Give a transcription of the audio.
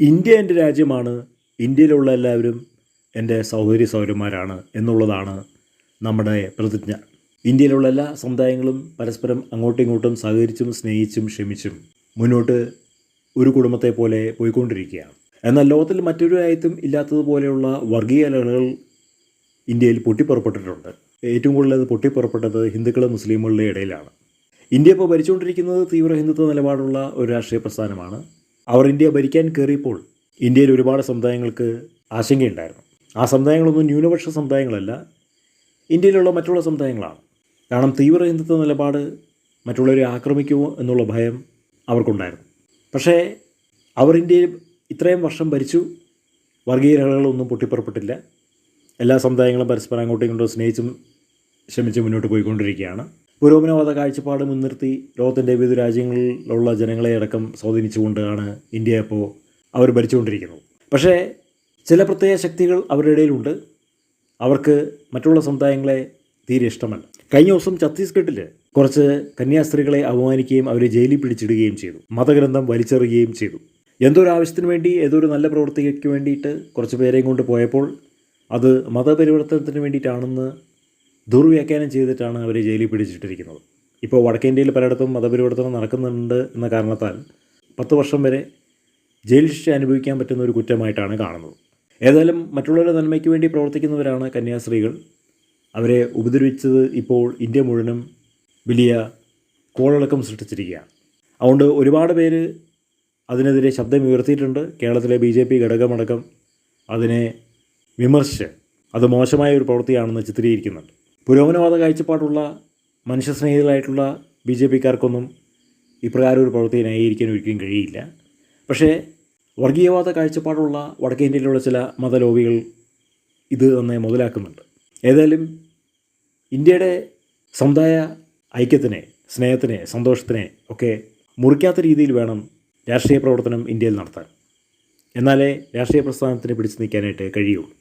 India എന്റെ രാജ്യമാണ് ഇന്ത്യയിലുള്ള എല്ലാവരും എന്റെ സഹോദരി സഹോദരന്മാരാണ് എന്നുള്ളതാണ് നമ്മുടെ പ്രതിജ്ഞ. ഇന്ത്യയിലുള്ള എല്ലാ സമുദായങ്ങളും പരസ്പരം അങ്ങോട്ടും ഇങ്ങോട്ടും സഹകരിച്ചും സ്നേഹിച്ചും ക്ഷമിച്ചും മുന്നോട്ട് ഒരു കുടുംബത്തെ പോലെ പോയിക്കൊണ്ടിരിക്കുകയാണ്. എന്നാൽ ലോകത്തിൽ മറ്റൊരു രാജ്യത്തും ഇല്ലാത്തതുപോലെയുള്ള വർഗീയ അലകൾ ഇന്ത്യയിൽ പൊട്ടിപ്പുറപ്പെട്ടിട്ടുണ്ട്. ഏറ്റവും കൂടുതൽ അത് പൊട്ടിപ്പുറപ്പെട്ടത് ഹിന്ദുക്കളും മുസ്ലിമുകളുടെ ഇടയിലാണ്. ഇന്ത്യ ഇപ്പോൾ ഭരിച്ചുകൊണ്ടിരിക്കുന്നത് തീവ്ര ഹിന്ദുത്വ നിലപാടുള്ള ഒരു രാഷ്ട്രീയ പ്രസ്ഥാനമാണ്. അവർ ഇന്ത്യ ഭരിക്കാൻ കയറിയപ്പോൾ ഇന്ത്യയിൽ ഒരുപാട് സമുദായങ്ങൾക്ക് ആശങ്കയുണ്ടായിരുന്നു. ആ സമുദായങ്ങളൊന്നും ന്യൂനപക്ഷ സമുദായങ്ങളല്ല ഇന്ത്യയിലുള്ള മറ്റുള്ള സമുദായങ്ങളാണ്. കാരണം തീവ്ര ഹിന്ദുത്വ നിലപാട് മറ്റുള്ളവരെ ആക്രമിക്കുമോ എന്നുള്ള ഭയം അവർക്കുണ്ടായിരുന്നു. പക്ഷേ അവർ ഇന്ത്യയിൽ ഇത്രയും വർഷം ഭരിച്ചു. വർഗീയ രേഖകളൊന്നും പൊട്ടിപ്പുറപ്പെട്ടില്ല. എല്ലാ സമുദായങ്ങളും പരസ്പരം അങ്ങോട്ടും ഇങ്ങോട്ടും സ്നേഹിച്ചും ക്ഷമിച്ച് മുന്നോട്ട് പോയിക്കൊണ്ടിരിക്കുകയാണ്. പുരോഗമനവാദ കാഴ്ചപ്പാട് മുൻനിർത്തി ലോകത്തിന്റെ വിവിധ രാജ്യങ്ങളിലുള്ള ജനങ്ങളെ അടക്കം സ്വാധീനിച്ചുകൊണ്ടാണ് ഇന്ത്യ ഇപ്പോൾ അവർ ഭരിച്ചുകൊണ്ടിരിക്കുന്നത്. പക്ഷേ ചില പ്രത്യേക ശക്തികൾ അവരുടെ ഇടയിലുണ്ട്. അവർക്ക് മറ്റുള്ള സമുദായങ്ങളെ തീരെ ഇഷ്ടമല്ല. കഴിഞ്ഞ ദിവസം ഛത്തീസ്ഗഡിൽ കുറച്ച് കന്യാസ്ത്രീകളെ അപമാനിക്കുകയും അവരെ ജയിലിൽ പിടിച്ചിടുകയും ചെയ്തു. മതഗ്രന്ഥം വലിച്ചെറിയുകയും ചെയ്തു. എന്തൊരു ആവശ്യത്തിന് വേണ്ടി ഏതൊരു നല്ല പ്രവൃത്തിക്ക് വേണ്ടിയിട്ട് കുറച്ച് പേരെയും കൊണ്ട് പോയപ്പോൾ അത് മതപരിവർത്തനത്തിന് വേണ്ടിയിട്ടാണെന്ന് ദുർവ്യാഖ്യാനം ചെയ്തിട്ടാണ് അവരെ ജയിലിൽ പിടിച്ചിട്ടിരിക്കുന്നത്. ഇപ്പോൾ വടക്കേന്ത്യയിൽ പലയിടത്തും മതപരിവർത്തനം നടക്കുന്നുണ്ട് എന്ന കാരണത്താൽ പത്ത് വർഷം വരെ ജയിൽ ശിക്ഷ അനുഭവിക്കാൻ പറ്റുന്ന ഒരു കുറ്റമായിട്ടാണ് കാണുന്നത്. ഏതായാലും മറ്റുള്ളവരുടെ നന്മയ്ക്ക് വേണ്ടി പ്രവർത്തിക്കുന്നവരാണ് കന്യാസ്ത്രീകൾ. അവരെ ഉപദ്രവിച്ചത് ഇപ്പോൾ ഇന്ത്യ മുഴുവനും വലിയ കോളിളക്കം സൃഷ്ടിച്ചിരിക്കുകയാണ്. അതുകൊണ്ട് ഒരുപാട് പേര് അതിനെതിരെ ശബ്ദം ഉയർത്തിയിട്ടുണ്ട്. കേരളത്തിലെ ബി ജെ പി ഘടകമടക്കം അതിനെ വിമർശിച്ച് അത് മോശമായ ഒരു പ്രവൃത്തിയാണെന്ന് ചിത്രീകരിക്കുന്നുണ്ട്. പുരോഗമനവാദ കാഴ്ചപ്പാടുള്ള മനുഷ്യസ്നേഹികളായിട്ടുള്ള ബി ജെ പിക്കാർക്കൊന്നും ഇപ്രകാരം ഒരു പ്രവൃത്തി ന്യായീകരിക്കാൻ ഒരിക്കലും കഴിയില്ല. പക്ഷേ വർഗീയവാദ കാഴ്ചപ്പാടുള്ള വടക്കേ ഇന്ത്യയിലുള്ള ചില മതലോബികൾ ഇത് തന്നെ മുതലാക്കുന്നുണ്ട്. ഏതായാലും ഇന്ത്യയുടെ സമുദായ ഐക്യത്തിനെ സ്നേഹത്തിനെ സന്തോഷത്തിനെ ഒക്കെ മുറിക്കാത്ത രീതിയിൽ വേണം രാഷ്ട്രീയ പ്രവർത്തനം ഇന്ത്യയിൽ നടത്താൻ. എന്നാലേ രാഷ്ട്രീയ പ്രസ്ഥാനത്തിന് പിടിച്ചു നിൽക്കാനായിട്ട് കഴിയുള്ളൂ.